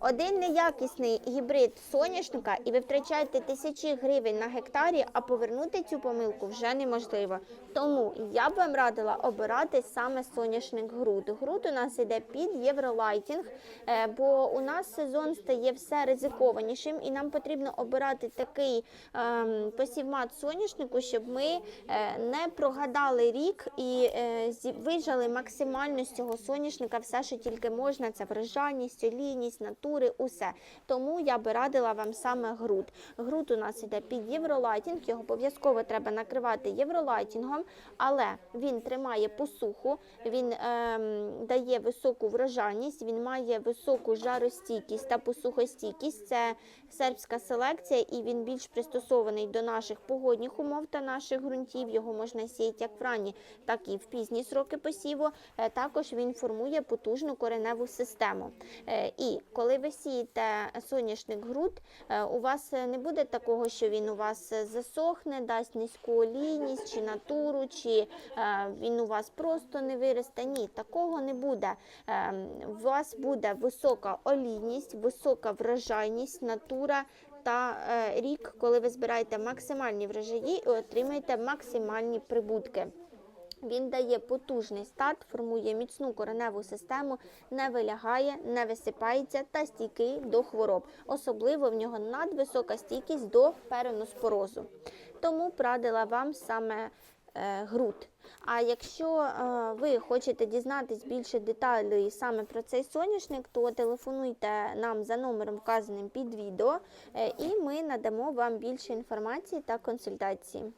Один неякісний гібрид соняшника, і ви втрачаєте тисячі гривень на гектарі, а повернути цю помилку вже неможливо. Тому я б вам радила обирати саме соняшник груд. Груд у нас іде під євролайтінг, е, бо у нас сезон стає все ризикованішим, і нам потрібно обирати такий ем, посівмат соняшнику, щоб ми е, не прогадали рік і е, вижали максимально з цього соняшника все, що тільки можна. Це врожайність, олійність, натури, усе. Тому я би радила вам саме груд. Груд у нас іде під євролайтінг, його обов'язково треба накривати євролайтінгом, але він тримає посуху, він ем, дає високу врожайність, він має високу жаростійкість та посухостійкість. Це сербська селекція, і він більш пристосований до наших погодних умов та наших ґрунтів. Його можна сіяти як в ранні, так і в пізні сроки посіву. Е, Також він формує потужну кореневу систему. Е, І коли ви сієте соняшник груд, е, у вас е, не буде такого, що він у вас е, засохне, дасть низьку олійність чи натуру, чи він у вас просто не виросте. Ні, такого не буде. Е, У вас буде висока олійність, висока врожайність, натура. Та рік, коли ви збираєте максимальні врожаї і отримаєте максимальні прибутки. Він дає потужний старт, формує міцну кореневу систему, не вилягає, не висипається та стійкий до хвороб. Особливо в нього надвисока стійкість до переноспорозу. Тому порадила вам саме е, груд. А якщо е, ви хочете дізнатись більше деталей саме про цей соняшник, то телефонуйте нам за номером, вказаним під відео, е, і ми надамо вам більше інформації та консультації.